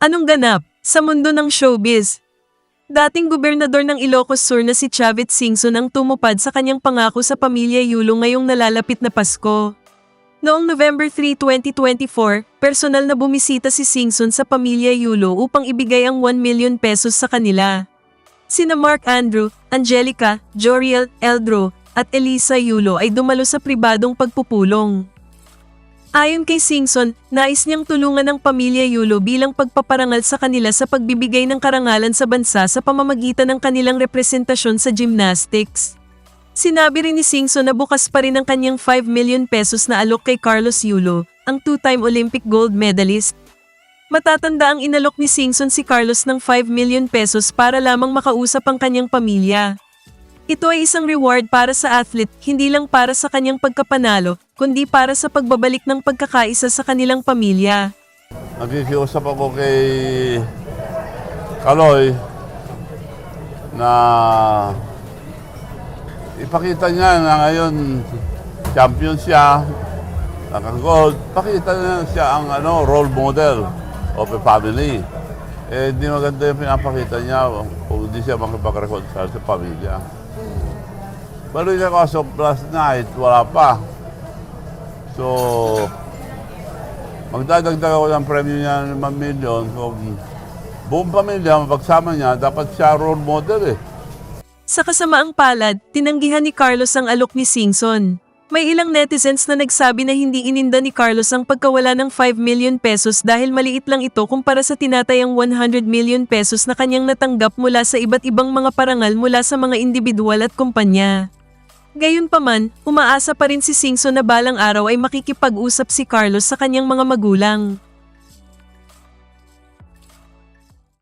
Anong ganap sa mundo ng showbiz? Dating gobernador ng Ilocos Sur na si Chavit Singson ang tumupad sa kanyang pangako sa pamilya Yulo ngayong nalalapit na Pasko. Noong November 3, 2024, personal na bumisita si Singson sa pamilya Yulo upang ibigay ang 1 million pesos sa kanila. Sina Mark Andrew, Angelica, Joriel, Eldro, at Elisa Yulo ay dumalo sa pribadong pagpupulong. Ayon kay Singson, nais niyang tulungan ng pamilya Yulo bilang pagpaparangal sa kanila sa pagbibigay ng karangalan sa bansa sa pamamagitan ng kanilang representasyon sa gymnastics. Sinabi rin ni Singson na bukas pa rin ang kanyang 5 million pesos na alok kay Carlos Yulo, ang two-time Olympic gold medalist. Matatanda ang inalok ni Singson si Carlos ng 5 million pesos para lamang makausap ang kanyang pamilya. Ito ay isang reward para sa athlete, hindi lang para sa kanyang pagkapanalo, kundi para sa pagbabalik ng pagkakaisa sa kanilang pamilya. Nakikiusap ako kay Kaloy na ipakita niya na ngayon champion siya, naka-gold, pakita niya siya ang ano, role model of a family. Eh, hindi maganda yung pinapakita niya kung hindi siya makipag-reconcile sa pamilya. Pero yung kaso last night, wala pa. So, magdadagdag ako ng premyo niya ng 5 million. Kung buong pamilya, mapagsama niya, dapat siya role model eh. Sa kasamaang palad, tinanggihan ni Carlos ang alok ni Singson. May ilang netizens na nagsabi na hindi ininda ni Carlos ang pagkawala ng 5 million pesos dahil maliit lang ito kumpara sa tinatayang 100 million pesos na kanyang natanggap mula sa iba't ibang mga parangal mula sa mga individual at kumpanya. Gayunpaman, umaasa pa rin si Singson na balang araw ay makikipag-usap si Carlos sa kanyang mga magulang.